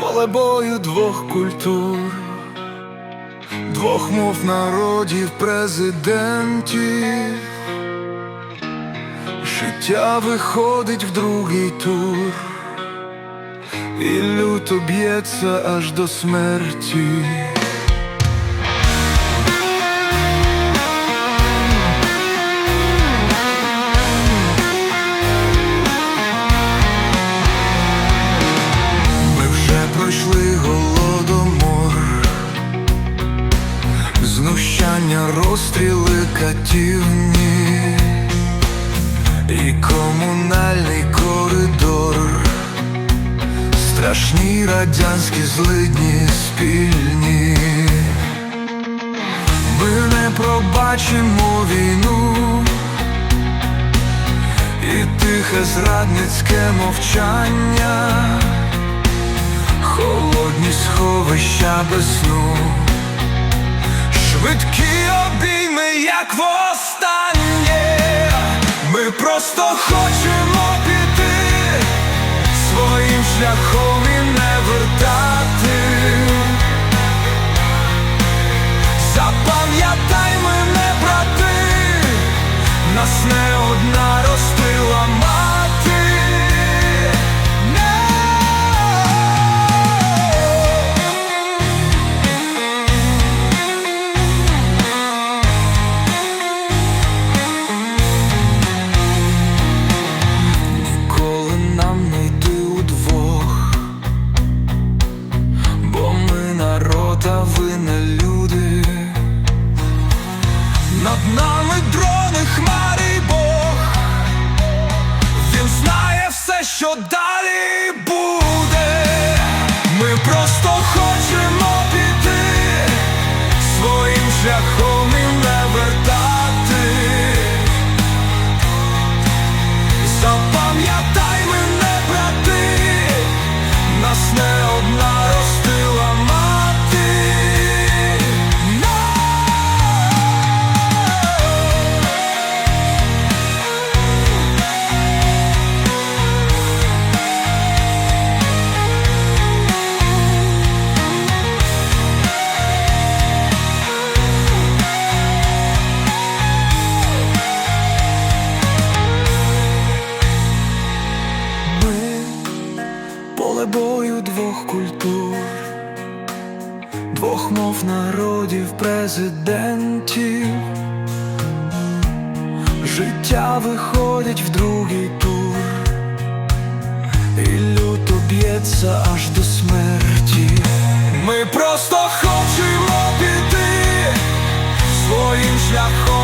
поле бою двох культур, двох мов народів, президентів. Життя виходить в другий тур, і люто б'ється аж до смерті. Розстріли і комунальний коридор, страшні радянські злидні спільні. Ми не пробачимо війну. І тихе зрадницьке мовчання, холодні сховища без сну, швидкі обійми, як востаннє. Ми просто хочемо піти своїм шляхом що далі Двох мов народів, президентів. Життя виходить в другий тур, і люто б'ється аж до смерті. Ми просто хочемо піти своїм шляхом.